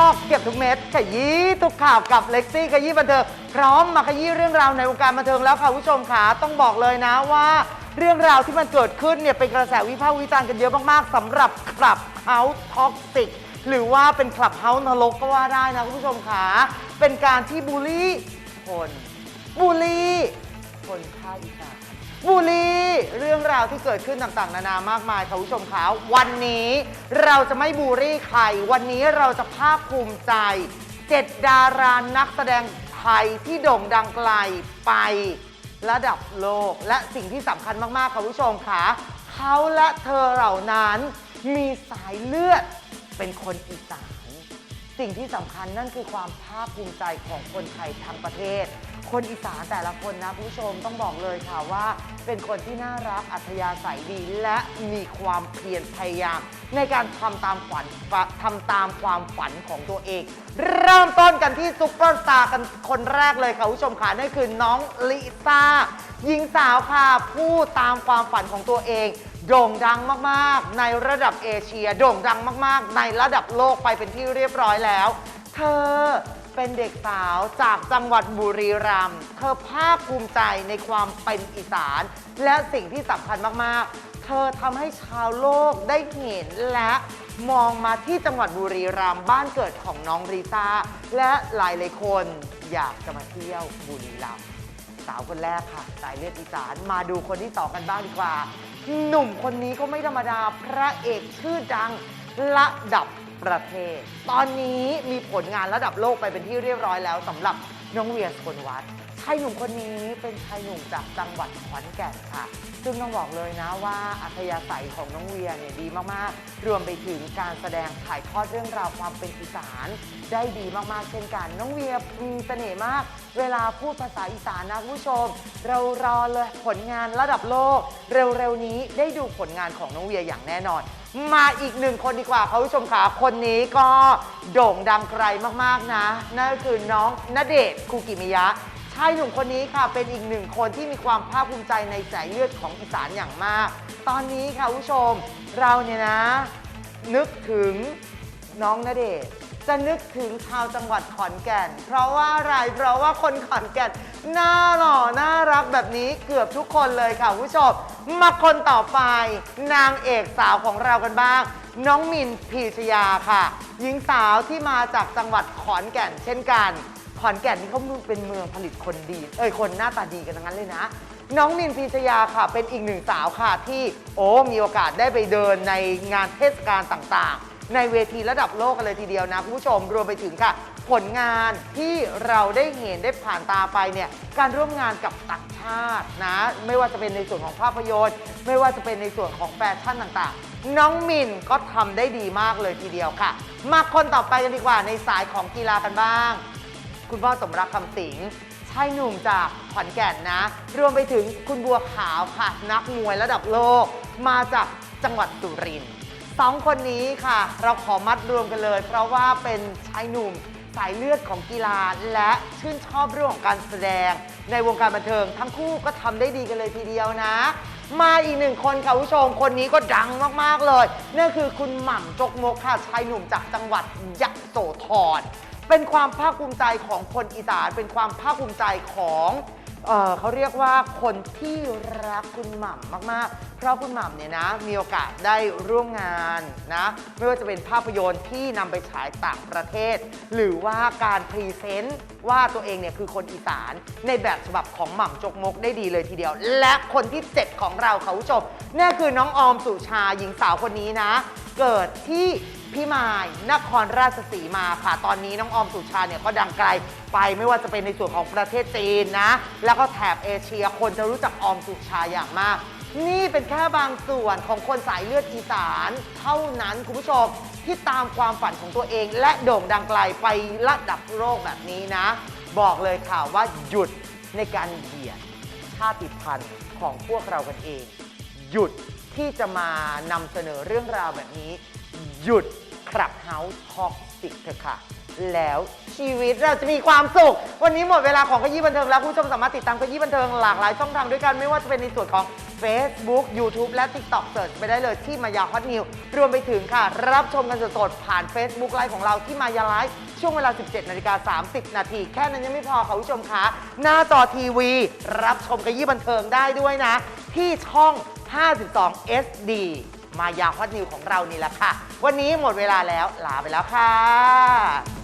อกเก็บทุกเม็ดขยี้ทุกข่าวกับเล็กซี่ขยี้บันเทิงพร้อมมาขยี้เรื่องราวในวงการบันเทิงแล้วค่ะผู้ชมค่ะต้องบอกเลยนะว่า เรื่องราวที่มันเกิดขึ้นเนี่ยเป็นกระแสวิพากษ์วิจารณ์กันเยอะมากๆสำหรับคลับเฮาส์ท็อกซิกหรือว่าเป็นคลับเฮาส์นรกก็ว่าได้นะคุณผู้ชมค่ะเป็นการที่บูลลี่คนบูลลี่คนภาอีสานบุรี เรื่องราวที่เกิดขึ้นต่างๆ นานามากมายค่ะคุณผู้ชมคะวันนี้เราจะไม่บูรี่ใคร วันนี้เราจะภาคภูมิใจเจ็ดดารานักแสดงไทยที่โด่งดังไกลไประดับโลก และสิ่งที่สำคัญมากๆค่ะคุณผู้ชมคะเขาและเธอเหล่านั้นมีสายเลือดเป็นคนอีสานสิ่งที่สำคัญนั่นคือความภาคภูมิใจของคนไทยทั้งประเทศ คนอีสานแต่ละคนนะคุณผู้ชมต้องบอกเลยค่ะว่า เป็นคนที่น่ารักอัธยาศัยดีและมีความเพียรพยายาม ในการทำตามฝันทำตามความฝันของตัวเอง เริ่มต้นกันที่ซุปเปอร์สตาร์กันคนแรกเลยค่ะคุณผู้ชมค่ะนั่นคือน้องลิซ่าหญิงสาวค่ะผู้ตามความฝันของตัวเอง โด่งดังมากๆ ในระดับเอเชีย โด่งดังมาก ๆ ในระดับโลกไปเป็นที่เรียบร้อยแล้ว เธอ เป็นเด็กสาวจากจังหวัดบุรีรัมย์เธอภาคภูมิใจในความเป็นอีสาน และสิ่งที่สำคัญมาก ๆ เธอทำให้ชาวโลกได้เห็นและมองมาที่จังหวัดบุรีรัมย์บ้านเกิดของน้องรีซ่า และหลายๆคนอยากจะมาเที่ยวบุรีรัมย์สาวคนแรกค่ะ สายเลือดอีสานมาดูคนที่สองกันบ้างดีกว่า หนุ่มคนนี้ก็ไม่ธรรมดาพระเอกชื่อดังระดับ ประเทศ ตอนนี้มีผลงานระดับโลกไปเป็นที่เรียบร้อยแล้วสำหรับน้องเวียสกลวัฒน์ชายหนุ่มคนนี้เป็นชายหนุ่มจากจังหวัดขอนแก่นค่ะ ซึ่งต้องบอกเลยนะว่าอัธยาศัยของน้องเวียเนี่ยดีมากๆ รวมไปถึงการแสดงถ่ายทอดเรื่องราวความเป็นอีสาน ได้ดีมากๆ เช่นกัน น้องเวียมีเสน่ห์มาก เวลาพูดภาษาอีสานนะคุณผู้ชม เรารอเลยผลงานระดับโลก เร็วๆนี้ได้ดูผลงานของน้องเวียอย่างแน่นอน มาอีกหนึ่งคนดีกว่าคุณผู้ชมค่ะคนนี้ก็โด่งดังไกลมากๆนะ นั่นก็คือน้องณเดชน์คูกิมิยะชายหนุ่มคนนี้ค่ะเป็นอีกหนึ่งคนที่มีความภาคภูมิใจในสายเลือดของอีสานอย่างมาก ตอนนี้ค่ะคุณผู้ชม เราเนี่ยนะ นึกถึงน้องณเดชน์ จะนึกถึงชาวจังหวัดขอนแก่น เพราะว่าอะไร เพราะว่าคนขอนแก่นหน้าหล่อน่ารักแบบนี้เกือบทุกคนเลยค่ะคุณผู้ชม มาคนต่อไป นางเอกสาวของเรากันบ้าง น้องมินพีชยาค่ะ หญิงสาวที่มาจากจังหวัดขอนแก่น เช่นกัน ขอนแก่นนี่เขาเป็นเมืองผลิตคนดี เอ้ยคนหน้าตาดีกันทั้งนั้นเลยนะ น้องมินพีชยาค่ะ เป็นอีกหนึ่งสาวค่ะที่โอ้มีโอกาสได้ไปเดินในงานเทศกาลต่างๆ ในเวทีระดับโลกกันเลยทีเดียวนะคุณผู้ชมรวมไปถึงค่ะ ผลงานที่เราได้เห็นได้ผ่านตาไปเนี่ยการร่วมงานกับต่างชาตินะไม่ว่าจะเป็นในส่วนของภาพยนตร์ ไม่ว่าจะเป็นในส่วนของแฟชั่นต่างๆ น้องมินก็ทำได้ดีมากเลยทีเดียวค่ะ มาคนต่อไปกันดีกว่าในสายของกีฬากันบ้าง คุณพ่อสมรักคำสิงชายหนุ่มจากขอนแก่นนะ รวมไปถึงคุณบัวขาวค่ะนักมวยระดับโลก มาจากจังหวัดสุรินทร์ สองคนนี้ค่ะ เราขอมัดรวมกันเลย เพราะว่าเป็นชายหนุ่มสายเลือดของกีฬาและชื่นชอบเรื่องของการแสดง ในวงการบันเทิง ทั้งคู่ก็ทำได้ดีกันเลยทีเดียวนะ มาอีกหนึ่งคนค่ะผู้ชมคนนี้ก็ดังมากๆเลยนั่นคือคุณหม่ำจกมกค่ะชายหนุ่มจากจังหวัดยะโสธร เป็นความภาคภูมิใจของคนอีสาน เป็นความภาคภูมิใจของเอ่อเขาเรียกว่าคนที่รักคุณหม่ำมากๆ เพราะคุณหม่ำเนี่ยนะมีโอกาสได้ร่วมงานนะไม่ว่าจะเป็นภาพยนตร์ที่นำไปฉายต่างประเทศ หรือว่าการพรีเซนต์ว่าตัวเองเนี่ยคือคนอีสานในแบบฉบับของหม่ำจกมกได้ดีเลยทีเดียว และคนที่ 7 ของเราค่ะคุณผู้ชมนั่นคือน้องออมสุชาหญิงสาวคนนี้นะ เกิดที่ พี่มายนครราชสีมาค่ะ ตอนนี้น้องออมสุชาเนี่ยก็ดังไกลไปไม่ว่าจะเป็นในส่วนของประเทศจีนนะ แล้วก็แถบเอเชียคนจะรู้จักออมสุชาอย่างมาก นี่เป็นแค่บางส่วนของคนสายเลือดอีสาน เท่านั้นคุณผู้ชมที่ตามความฝันของตัวเอง และโด่งดังไกลไประดับโลกแบบนี้นะ บอกเลยค่ะว่าหยุดในการเหยียดชาติพันธุ์ของพวกเรากันเอง หยุดที่จะมานำเสนอเรื่องราวแบบนี้ หยุดคลับเฮาส์ท็อกซิกเถอะค่ะ แล้วชีวิตเราจะมีความสุข วันนี้หมดเวลาของขยี้บันเทิงแล้วคุณผู้ชมสามารถติดตามขยี้บันเทิงหลากหลายช่องทางด้วยกันไม่ว่าจะเป็นในส่วนของ Facebook YouTube และ TikTok เสิร์ชไปได้เลยที่มายาฮอตนิวรวมไปถึงค่ะ รับชมกันสดๆผ่าน Facebook ไลฟ์ของเราที่มายาไลฟ์ช่วงเวลา 17นาฬิกา30 นาที แค่นั้นยังไม่พอค่ะคุณผู้ชมคะหน้าจอทีวี รับชมขยี้บันเทิงได้ด้วยนะ ที่ช่อง 52 SD มายาฮอตนิวของเรานี่แหละค่ะ วันนี้หมดเวลาแล้วลาไปแล้วค่ะ